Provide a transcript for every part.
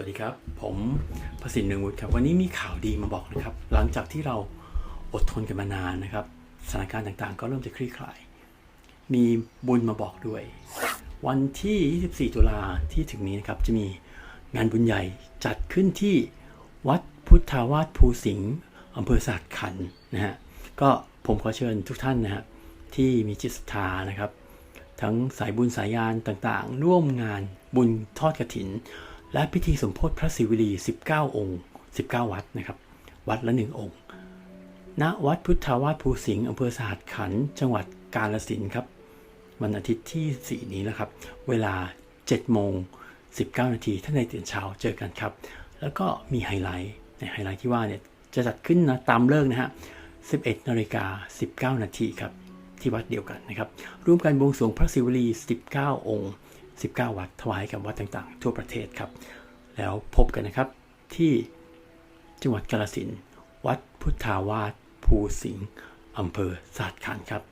วัสดีครับ ผมประสิทธิ์เนืองวุฒิครับ วันนี้มีข่าวดีมาบอกนะครับ หลังจากที่เราอดทนกันมานานนะครับ สถานการณ์ต่างๆ ก็เริ่มจะคลี่คลาย มีบุญมาบอกด้วย วันที่ 24 ตุลาที่ถึงนี้นะครับ จะมีงานบุญใหญ่จัดขึ้นที่วัดพุทธาวาสภูสิงห์อำเภอสาดขันนะฮะ ก็ผมขอเชิญทุกท่านนะฮะที่มีจิตศรัทธานะครับ ทั้งสายบุญสายยานต่างๆ ร่วมงานบุญทอดกระถิน และพิธีสมโพธิพระศิวลี 19 องค์ 19 วัดนะครับ วัดละหนึ่งองค์ ณ วัดพุทธาวาสภูสิงห์อำเภอสหัสขันธ์จังหวัดกาฬสินครับ วันอาทิตย์ที่ 4 นี้นะครับ เวลา 7 โมง 19 นาทีท่านในตื่นเช้าเจอกันครับ แล้วก็มีไฮไลท์ในไฮไลท์ที่ว่าเนี่ยจะจัดขึ้นนะตามเลิกนะฮะ 11 นาฬิกา 19 นาทีครับที่วัดเดียวกันนะครับร่วมกันบวงสรวงพระศิวลี 19 องค์ 19 วัดถวายกับวัดต่างๆ ทั่วประเทศครับ แล้วพบกันนะครับที่จังหวัดกาฬสินวัดพุทธาวาสภูสิงห์อำเภอสาดขันครับ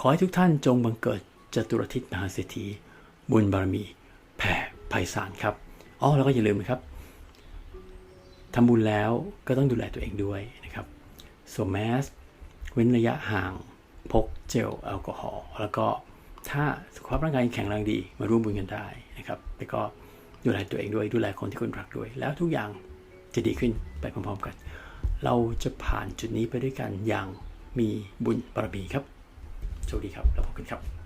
ขอให้ทุกท่านจงบังเกิดจตุรทิศมหาเศรษฐีบุญบารมี แผ่ไพศาลครับอ๋อแล้วก็อย่าลืมนะครับทำบุญแล้วก็ต้องดูแลตัวเองด้วยนะครับสวมแมสเว้นระยะห่างพกเจลแอลกอฮอล์แล้วก็ ถ้าสุขภาพร่างกายแข็งแรงดี มาร่วมบุญกันได้นะครับแล้วก็ดูแลตัวเองด้วยดูแลคนที่คุณรักด้วย แล้วทุกอย่างจะดีขึ้นไปพร้อมๆกัน เราจะผ่านจุดนี้ไปด้วยกันอย่างมีบุญบารมีครับโชคดีครับแล้วพบกันครับ